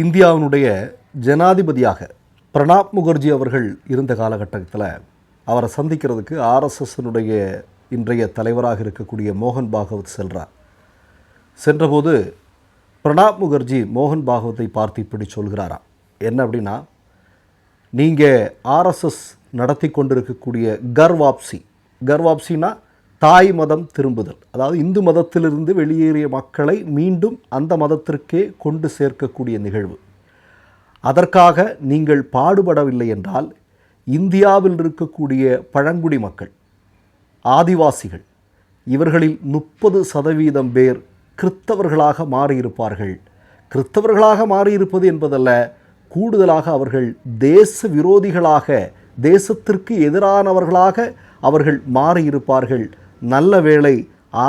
இந்தியாவினுடைய ஜனாதிபதியாக பிரணாப் முகர்ஜி அவர்கள் இருந்த காலகட்டத்தில் அவரை சந்திக்கிறதுக்கு ஆர்எஸ்எஸ்னுடைய இன்றைய தலைவராக இருக்கக்கூடிய மோகன் பாகவத் செல்கிறார் சென்றபோது பிரணாப் முகர்ஜி மோகன் பாகவத்தை பார்த்து இப்படி சொல்கிறாராம். என்ன அப்படின்னா நீங்கள் ஆர்எஸ்எஸ் நடத்தி கொண்டிருக்கக்கூடிய கர்வாப்சி கர்வாப்சினா தாய் மதம் திரும்புதல். அதாவது இந்து மதத்திலிருந்து வெளியேறிய மக்களை மீண்டும் அந்த மதத்திற்கே கொண்டு சேர்க்கக்கூடிய நிகழ்வு. அதற்காக நீங்கள் பாடுபடவில்லை என்றால் இந்தியாவில் இருக்கக்கூடிய பழங்குடி மக்கள் ஆதிவாசிகள் இவர்களில் முப்பது சதவீதம் பேர் கிறித்தவர்களாக மாறியிருப்பார்கள். கிறித்தவர்களாக மாறியிருப்பது என்பதல்ல கூடுதலாக அவர்கள் தேச விரோதிகளாக தேசத்திற்கு எதிரானவர்களாக அவர்கள் மாறியிருப்பார்கள். நல்ல வேளை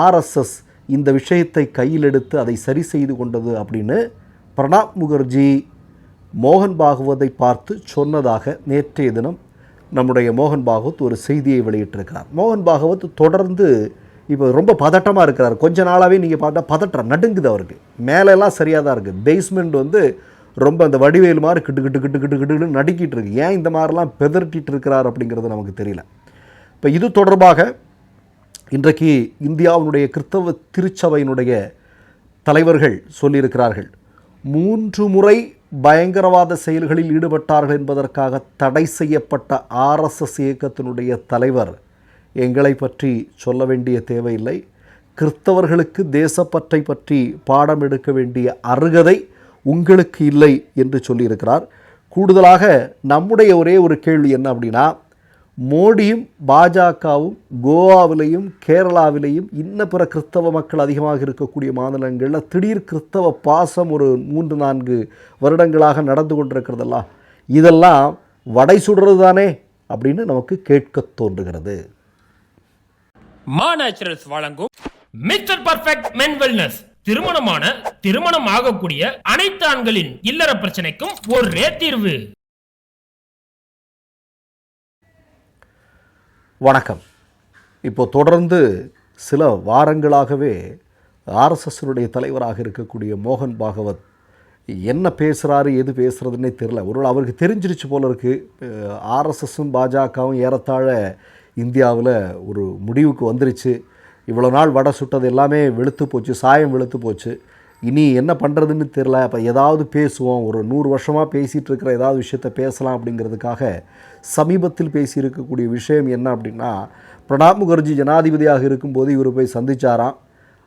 ஆர்எஸ்எஸ் இந்த விஷயத்தை கையில் எடுத்து அதை சரி செய்து கொண்டது அப்படின்னு பிரணாப் முகர்ஜி மோகன் பாகவதை பார்த்து சொன்னதாக நேற்றைய தினம் நம்முடைய மோகன் பாகவத் ஒரு செய்தியை வெளியிட்டிருக்கிறார். மோகன் பாகவத் தொடர்ந்து இப்போ ரொம்ப பதட்டமாக இருக்கிறார். கொஞ்ச நாளாகவே நீங்கள் பார்த்தா பதட்டம் நடுங்குது அவருக்கு. மேலெல்லாம் சரியாக தான் இருக்குது பேஸ்மெண்ட் வந்து ரொம்ப அந்த வடிவேல் மாதிரி கிட்டு கிட்டு கிட்டு கிட்டு கிட்டுன்னு நடுக்கிட்டு இருக்கு. ஏன் இந்த மாதிரிலாம் பெதர்ட்டிட்டு இருக்கிறார் அப்படிங்கிறது நமக்கு தெரியல. இப்போ இது தொடர்பாக இன்றைக்கு இந்தியாவினுடைய கிறிஸ்தவ திருச்சபையினுடைய தலைவர்கள் சொல்லியிருக்கிறார்கள் மூன்று முறை பயங்கரவாத செயல்களில் ஈடுபட்டார்கள் என்பதற்காக தடை செய்யப்பட்ட ஆர்எஸ்எஸ் இயக்கத்தினுடைய தலைவர். எங்களை பற்றி சொல்ல வேண்டிய தேவையில்லை. கிறிஸ்தவர்களுக்கு தேசப்பற்றை பற்றி பாடம் எடுக்க வேண்டிய அருகதை உங்களுக்கு இல்லை என்று சொல்லியிருக்கிறார். கூடுதலாக நம்முடைய ஒரே ஒரு கேள்வி என்ன அப்படின்னா மோடியும் பாஜகவும் கோவாவிலையும் கேரளாவிலையும் இன்ன பிற கிறிஸ்தவ மக்கள் அதிகமாக இருக்கக்கூடிய மாநிலங்களில் திடீர் கிறிஸ்தவ பாசம் ஒரு மூன்று நான்கு வருடங்களாக நடந்து கொண்டிருக்கிறதல்ல? இதெல்லாம் வடை சுடுறது தானே அப்படின்னு நமக்கு கேட்க தோன்றுகிறது. மா நேச்சுரல்ஸ் வழங்கும் மிஸ்டர் பர்ஃபெக்ட் மென் வெல்னஸ் திருமணமான திருமணம் ஆகக்கூடிய அனைத்து ஆண்களின் இல்லற பிரச்சனைக்கும் ஒரே தீர்வு. வணக்கம். இப்போ தொடர்ந்து சில வாரங்களாகவே ஆர்எஸ்எஸ்னுடைய தலைவராக இருக்கக்கூடிய மோகன் பாகவத் என்ன பேசுகிறாரு எது பேசுகிறதுனே தெரில ஒருவேளை அவருக்கு தெரிஞ்சிருச்சு போல இருக்குது ஆர்எஸ்எஸும் பாஜகவும் ஏறத்தாழ இந்தியாவில் ஒரு முடிவுக்கு வந்துருச்சு. இவ்வளோ நாள் வடை சுட்டது எல்லாமே வெளுத்து போச்சு சாயம் வெளுத்து போச்சு. இனி என்ன பண்ணுறதுன்னு தெரில அப்போ ஏதாவது பேசுவோம். ஒரு நூறு வருஷமாக பேசிகிட்டு இருக்கிற ஏதாவது விஷயத்த பேசலாம் அப்படிங்கிறதுக்காக சமீபத்தில் பேசியிருக்கக்கூடிய விஷயம் என்ன அப்படின்னா பிரணாப் முகர்ஜி ஜனாதிபதியாக இருக்கும்போது இவர் போய் சந்திச்சாராம்.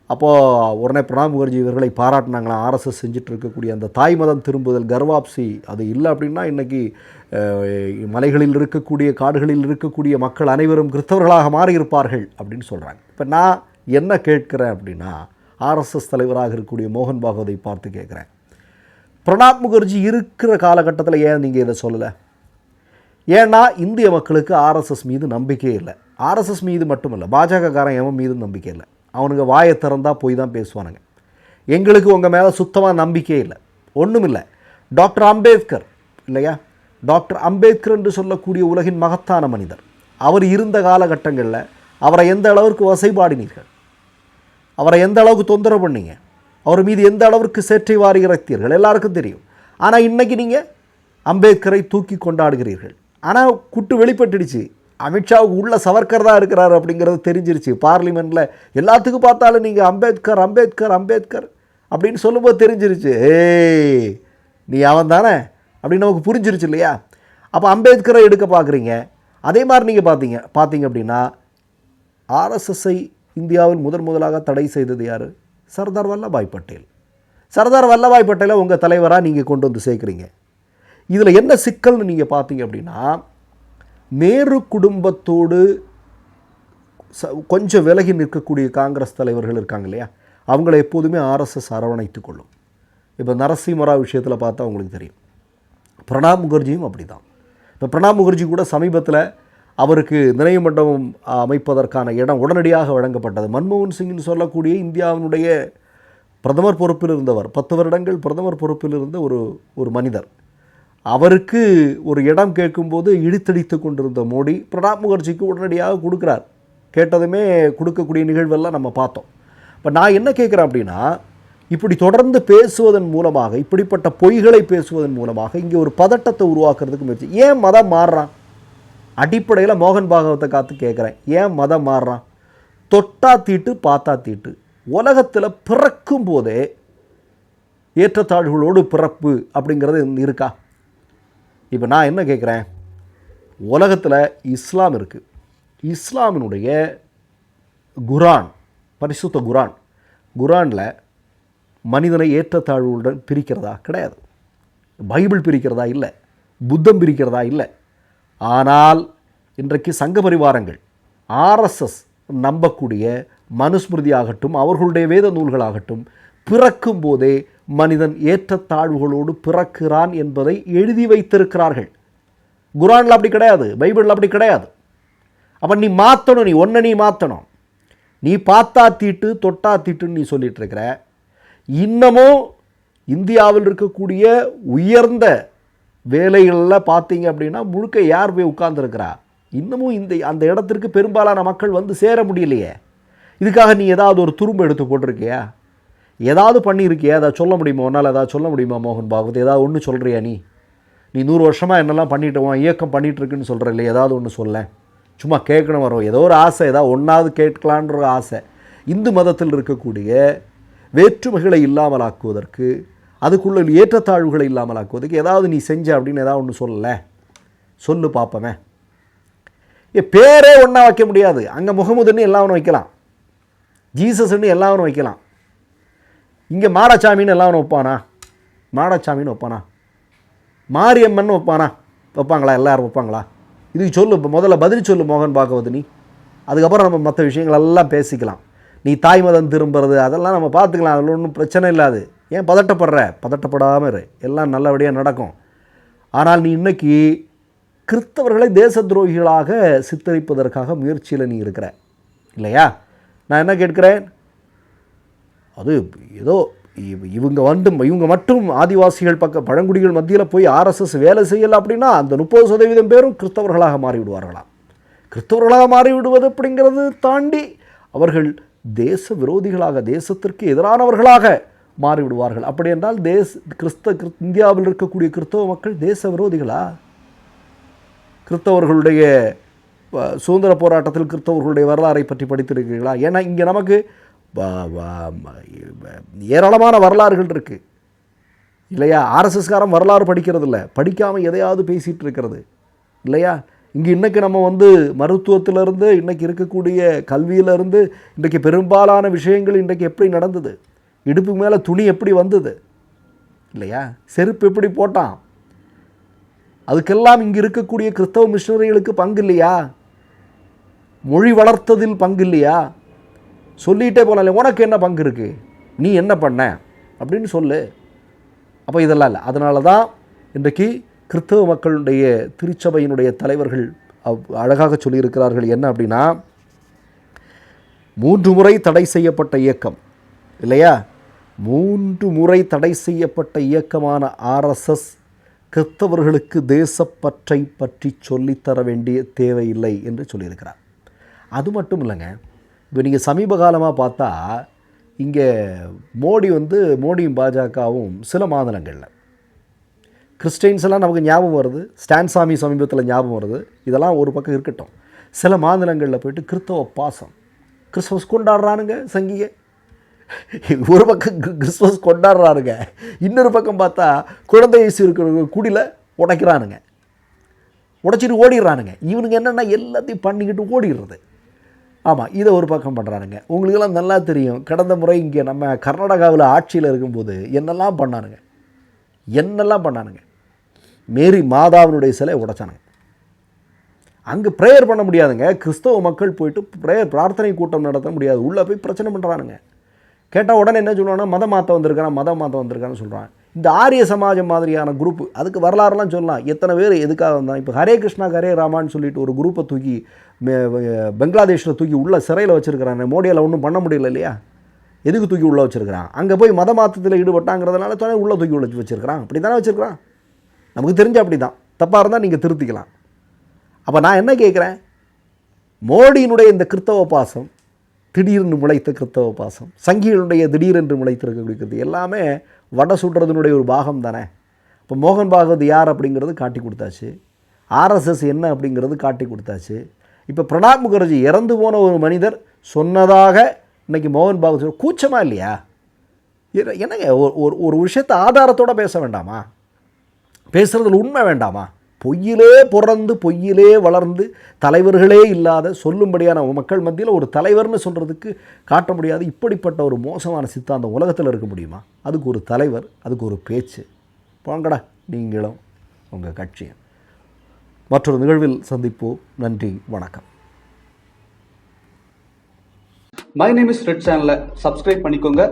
அப்போது உடனே பிரணாப் முகர்ஜி இவர்களை பாராட்டினாங்களாம் ஆர்எஸ்எஸ் செஞ்சுட்டு இருக்கக்கூடிய அந்த தாய் மதம் திரும்புதல் கர்வாப்சி அது இல்லை அப்படின்னா இன்றைக்கி மலைகளில் இருக்கக்கூடிய காடுகளில் இருக்கக்கூடிய மக்கள் அனைவரும் கிறிஸ்தவர்களாக மாறியிருப்பார்கள் அப்படின்னு சொல்கிறாங்க இப்போ நான் என்ன கேட்குறேன் அப்படின்னா ஆர்எஸ்எஸ் தலைவராக இருக்கக்கூடிய மோகன் பாகவதை பார்த்து கேட்குறேன். பிரணாப் முகர்ஜி இருக்கிற காலகட்டத்தில் ஏன் நீங்கள் இதை சொல்லலை? ஏன்னா இந்திய மக்களுக்கு ஆர்எஸ்எஸ் மீது நம்பிக்கையே இல்லை. ஆர்எஸ்எஸ் மீது மட்டும் இல்லை பாஜகக்காரன் எவன் மீதும் நம்பிக்கை இல்லை. அவனுங்க வாயை திறந்தால் போய் தான் பேசுவானுங்க. எங்களுக்கு உங்கள் மேலே சுத்தமாக நம்பிக்கையே இல்லை. ஒன்றும் இல்லை. டாக்டர் அம்பேத்கர் இல்லையா? டாக்டர் அம்பேத்கர் என்று சொல்லக்கூடிய உலகின் மகத்தான மனிதர். அவர் இருந்த காலகட்டங்களில் அவரை எந்த அளவிற்கு வசைபாடினீர்கள்? அவரை எந்த அளவுக்கு தொந்தரவு பண்ணீங்க? அவர் மீது எந்த அளவிற்கு சேற்றை வாரி இறைத்தீர்கள்? எல்லாருக்கும் தெரியும். ஆனால் இன்றைக்கி நீங்கள் அம்பேத்கரை தூக்கி கொண்டாடுகிறீர்கள். ஆனால் குட்டு வெளிப்பட்டுடுச்சு. அமித்ஷாவுக்கு உள்ள சவர்கர் தான் இருக்கிறார் அப்படிங்கிறது தெரிஞ்சிருச்சு. பார்லிமெண்ட்டில் எல்லாத்துக்கும் பார்த்தாலும் நீங்கள் அம்பேத்கர் அம்பேத்கர் அம்பேத்கர் அப்படின்னு சொல்லும்போது தெரிஞ்சிருச்சு. ஏய் நீ அவன் தானே அப்படின்னு நமக்கு புரிஞ்சிருச்சு இல்லையா? அப்போ அம்பேத்கரை எடுக்க பார்க்குறீங்க. அதே மாதிரி நீங்கள் பார்த்தீங்க பார்த்தீங்க அப்படின்னா ஆர்எஸ்எஸ்ஐ இந்தியாவில் முதன் முதலாக தடை செய்தது யார்? சர்தார் வல்லபாய் பட்டேல். சர்தார் வல்லபாய் பட்டேலை உங்கள் தலைவராக நீங்கள் கொண்டு வந்து சேர்க்குறீங்க. இதில் என்ன சிக்கல்னு நீங்கள் பார்த்தீங்க அப்படின்னா நேரு குடும்பத்தோடு ச கொஞ்சம் விலகி நிற்கக்கூடிய காங்கிரஸ் தலைவர்கள் இருக்காங்க இல்லையா? அவங்கள எப்போதுமே ஆர்எஸ்எஸ் அரவணைத்து கொள்ளும். இப்போ நரசிம்மராவ் விஷயத்தில் பார்த்தா அவங்களுக்கு தெரியும். பிரணாப் முகர்ஜியும் அப்படி தான் இப்போ பிரணாப் முகர்ஜி கூட சமீபத்தில் அவருக்கு நினைவு மண்டபம் அமைப்பதற்கான இடம் உடனடியாக வழங்கப்பட்டது. மன்மோகன் சிங்னு சொல்லக்கூடிய இந்தியாவினுடைய பிரதமர் பொறுப்பில் இருந்தவர் பத்து வருடங்கள் பிரதமர் பொறுப்பில் இருந்த ஒரு ஒரு மனிதர். அவருக்கு ஒரு இடம் கேட்கும்போது இழுத்தடித்து கொண்டிருந்த மோடி பிரணாப் முகர்ஜிக்கு உடனடியாக கொடுக்குறார். கேட்டதுமே கொடுக்கக்கூடிய நிகழ்வெல்லாம் நம்ம பார்த்தோம். இப்போ நான் என்ன கேட்குறேன் அப்படின்னா இப்படி தொடர்ந்து பேசுவதன் மூலமாக இப்படிப்பட்ட பொய்களை பேசுவதன் மூலமாக இங்கே ஒரு பதட்டத்தை உருவாக்குறதுக்கு முயற்சி. ஏன் மதம் மாறுறான்? அடிப்படையில் மோகன் பாகவத்தை காத்து கேட்குறேன். ஏன் மதம் மாறுறான்? தொட்டா தீட்டு பார்த்தா தீட்டு. உலகத்தில் பிறக்கும் போதே ஏற்றத்தாழ்வுகளோடு பிறப்பு அப்படிங்கிறது இருக்கா? இப்போ நான் என்ன கேட்குறேன் உலகத்தில் இஸ்லாம் இருக்குது இஸ்லாமினுடைய குரான் பரிசுத்த குரான் குரானில் மனிதனை ஏற்றத்தாழ்வுடன் பிரிக்கிறதா? கிடையாது. பைபிள் பிரிக்கிறதா? இல்லை. புத்தம் பிரிக்கிறதா? இல்லை. ஆனால் இன்றைக்கு சங்க பரிவாரங்கள் ஆர்எஸ்எஸ் நம்பக்கூடிய மனுஸ்மிருதி ஆகட்டும் அவர்களுடைய வேத நூல்களாகட்டும் பிறக்கும் போதே மனிதன் ஏற்றத்தாழ்வுகளோடு பிறக்கிறான் என்பதை எழுதி வைத்திருக்கிறார்கள். குரானில் அப்படி கிடையாது பைபிளில் அப்படி கிடையாது. அப்போ நீ மாற்றணும் நீ ஒன்றை நீ மாற்றணும் நீ பார்த்தா தீட்டு தொட்டா தீட்டுன்னு நீ சொல்லிகிட்ருக்கிற இருக்கிற. இன்னமும் இந்தியாவில் இருக்கக்கூடிய உயர்ந்த வேலைகளில் பார்த்தீங்க அப்படின்னா முழுக்க யார் போய் உட்கார்ந்துருக்கிறா? இன்னமும் இந்த அந்த இடத்திற்கு பெரும்பாலான மக்கள் வந்து சேர முடியலையே. இதுக்காக நீ ஏதாவது ஒரு துரும்பு எடுத்து போட்டிருக்கியா ஏதாவது பண்ணியிருக்கியா ஏதாவது சொல்ல முடியுமா? உன்னால் ஏதாவது சொல்ல முடியுமா மோகன் பாகவத்? ஏதாவது ஒன்று சொல்கிறியா நீ? நீ நூறு வருஷமாக என்னெல்லாம் பண்ணிட்டு இயக்கம் பண்ணிகிட்ருக்குன்னு சொல்கிற இல்லை ஏதாவது ஒன்று சொல்ல. சும்மா கேட்கணும் வரும். ஏதோ ஒரு ஆசை ஏதாவது ஒன்றாவது கேட்கலான்ற ஆசை. இந்து மதத்தில் இருக்கக்கூடிய வேற்றுமைகளை இல்லாமலாக்குவதற்கு அதுக்குள்ள ஏற்றத்தாழ்வுகளை இல்லாமலாக்குவதற்கு ஏதாவது நீ செஞ்ச அப்படின்னு ஏதாவது ஒன்று சொல்லலை. சொல்லு பார்ப்பமே ஏ பேரே ஒன்றா வைக்க முடியாது. அங்கே முகமதுன்னு எல்லாவனும் வைக்கலாம். ஜீசஸ்ன்னு எல்லாவனும் வைக்கலாம். இங்கே மாடசாமின்னு எல்லாம் வைப்பானா? மாடசாமின்னு வைப்பானா? மாரியம்மன் வைப்பானா? வைப்பாங்களா? எல்லாரும் வைப்பாங்களா? இதுக்கு சொல்லு இப்போ முதல்ல பதில் சொல்லு மோகன் பாகவத் நீ அதுக்கப்புறம் நம்ம மற்ற விஷயங்கள் எல்லாம் பேசிக்கலாம். நீ தாய் மதம் திரும்புறது அதெல்லாம் நம்ம பார்த்துக்கலாம். அதில் ஒன்றும் பிரச்சனை இல்லாது ஏன் பதட்டப்படுற? பதட்டப்படாமல் இரு. எல்லாம் நல்லபடியாக நடக்கும். ஆனால் நீ இன்றைக்கி கிறிஸ்தவர்களை தேச துரோகிகளாக சித்தரிப்பதற்காக முயற்சியில் நீ இருக்கிற. இல்லையா? நான் என்ன கேட்கிறேன்? அது ஏதோ இவங்க வந்து இவங்க மட்டும் ஆதிவாசிகள் பக்க பழங்குடிகள் மத்தியில் போய் ஆர்எஸ்எஸ் வேலை செய்யலை அப்படின்னா அந்த முப்பது சதவீதம் பேரும் கிறிஸ்தவர்களாக மாறிவிடுவார்களாம். கிறிஸ்தவர்களாக மாறிவிடுவது அப்படிங்கிறது தாண்டி அவர்கள் தேச விரோதிகளாக தேசத்திற்கு எதிரானவர்களாக மாறிவிடுவார்கள். அப்படி என்றால் தேச கிறிஸ்த இந்தியாவில் இருக்கக்கூடிய கிறிஸ்தவ மக்கள் தேச விரோதிகளா? கிறிஸ்தவர்களுடைய சுதந்திர போராட்டத்தில் கிறிஸ்தவர்களுடைய வரலாறை பற்றி படித்திருக்கிறீர்களா? ஏன்னா இங்கே நமக்கு ஏராளமான வரலாறுகள் இருக்குது இல்லையா? ஆர்எஸ்எஸ்காரன் வரலாறு படிக்கிறது இல்லை படிக்காமல் எதையாவது பேசிகிட்டு இருக்கிறது. இல்லையா? இங்கே இன்றைக்கி நம்ம வந்து மருத்துவத்திலிருந்து இன்றைக்கி இருக்கக்கூடிய கல்வியிலேருந்து இன்றைக்கு பெரும்பாலான விஷயங்கள் இன்றைக்கு எப்படி நடந்தது? இடுப்பு மேலே துணி எப்படி வந்தது? இல்லையா? செருப்பு எப்படி போட்டான்? அதுக்கெல்லாம் இங்கே இருக்கக்கூடிய கிறிஸ்தவ மிஷினரிகளுக்கு பங்கு இல்லையா? மொழி வளர்த்ததில் பங்கு இல்லையா? சொல்லிகிட்டே போகலாம் உனக்கு என்ன பங்கு இருக்குது நீ என்ன பண்ண? அப்படின்னு சொல்லு. அப்போ இதெல்லாம் இல்லை. அதனால தான் இன்றைக்கு கிறிஸ்தவ மக்களுடைய திருச்சபையினுடைய தலைவர்கள் அழகாக சொல்லியிருக்கிறார்கள். என்ன அப்படின்னா மூன்று முறை தடை செய்யப்பட்ட இயக்கம். இல்லையா? மூன்று முறை தடை செய்யப்பட்ட இயக்கமான ஆர்எஸ்எஸ் கிறிஸ்தவர்களுக்கு தேசப்பற்றை பற்றி சொல்லித்தர வேண்டிய தேவையில்லை என்று சொல்லியிருக்கிறார். அது மட்டும் இல்லைங்க இப்போ நீங்கள் சமீப காலமாக பார்த்தா இங்கே மோடி வந்து மோடியும் பாஜகவும் சில மாநிலங்களில். கிறிஸ்டின்ஸ் எல்லாம் நமக்கு ஞாபகம் வருது ஸ்டான் சாமி சமீபத்தில் ஞாபகம் வருது இதெல்லாம் ஒரு பக்கம் இருக்கட்டும். சில மாநிலங்களில் போயிட்டு கிறிஸ்தவ பாசம் கிறிஸ்மஸ் கொண்டாடுறானுங்க சங்கிக. ஒரு பக்கம் கிறிஸ்மஸ் கொண்டாடுறானுங்க. இன்னொரு பக்கம் பார்த்தா குழந்தை வயசு இருக்கிறவங்க குடியில் உடைக்கிறானுங்க. உடைச்சிட்டு ஓடிடுறானுங்க. இவனுங்க என்னென்னா எல்லாத்தையும் பண்ணிக்கிட்டு ஓடிடுறது. ஆமாம் இதை ஒரு பக்கம் பண்ணுறானுங்க உங்களுக்கெல்லாம் நல்லா தெரியும். கடந்த முறை இங்கே நம்ம கர்நாடகாவில் ஆட்சியில் இருக்கும்போது என்னெல்லாம் பண்ணானுங்க? என்னெல்லாம் பண்ணானுங்க? மேரி மாதாவினுடைய சிலை உடைச்சானுங்க. அங்கே ப்ரேயர் பண்ண முடியாதுங்க. கிறிஸ்தவ மக்கள் போயிட்டு ப்ரேயர் பிரார்த்தனை கூட்டம் நடத்த முடியாது. உள்ளே போய் பிரச்சனை பண்ணுறானுங்க கேட்டால் உடனே என்ன சொல்லுவாங்கன்னா மதம் மாற்ற வந்திருக்கான் மதம் மாற்ற வந்திருக்கான்னு சொல்கிறான் இந்த ஆரிய சமாஜம் மாதிரியான குரூப் அதுக்கு வரலாறுலாம் சொல்லலாம். எத்தனை பேர் எதுக்காக வந்தாங்க? இப்போ ஹரே கிருஷ்ணா ஹரே ராமான்னு சொல்லிட்டு ஒரு குரூப்பை தூக்கி பங்களாதேஷில் தூக்கி உள்ள சிறையில் வச்சுருக்கிறாங்க மோடியால் ஒன்றும் பண்ண முடியல இல்லையா? எதுக்கு தூக்கி உள்ளே வச்சுருக்கிறான்? அங்கே போய் மத மாற்றத்தில் ஈடுபட்டாங்கிறதுனால தானே உள்ளே தூக்கி உள்ள வச்சுருக்கிறான்? அப்படி தானே வச்சுருக்கிறான்? நமக்கு தெரிஞ்ச அப்படி தான் தப்பாக இருந்தால் நீங்கள் திருத்திக்கலாம். அப்போ நான் என்ன கேட்குறேன் மோடியினுடைய இந்த கிறித்தவ பாசம் திடீர்னு முளைத்த கிறித்தவ பாசம் சங்கிகளுடைய திடீரென்று முளைத்திருக்கக்கூடிய எல்லாமே வடை சுடுறதுனுடைய ஒரு பாகம் தானே? இப்போ மோகன் பாகவத் யார் அப்படிங்கிறது காட்டி கொடுத்தாச்சு. ஆர்எஸ்எஸ் என்ன அப்படிங்கிறது காட்டி கொடுத்தாச்சு. இப்போ பிரணாப் முகர்ஜி இறந்து போன ஒரு மனிதர் சொன்னதாக இன்றைக்கி மோகன் பாகவத் கூச்சமாக இல்லையா? என்னங்க ஒரு- ஒரு ஒரு விஷயத்தை ஆதாரத்தோட பேச வேண்டாமா? பேசுகிறதுல உண்மை வேண்டாமா? பொய்யிலே பிறந்து பொய்யிலே வளர்ந்து தலைவர்களே இல்லாத சொல்லும்படியான மக்கள் மத்தியில் ஒரு தலைவர்னு சொல்கிறதுக்கு காட்ட முடியாது. இப்படிப்பட்ட ஒரு மோசமான சித்தாந்தம் உலகத்தில் இருக்க முடியுமா? அதுக்கு ஒரு தலைவர் அதுக்கு ஒரு பேச்சு. போங்கடா நீங்களும் உங்கள் கட்சியும். மற்றொரு நிகழ்வில் சந்திப்போம். நன்றி வணக்கம். மை நேம் இஸ் ரெட் சேனலை சப்ஸ்கிரைப் பண்ணிக்கோங்க.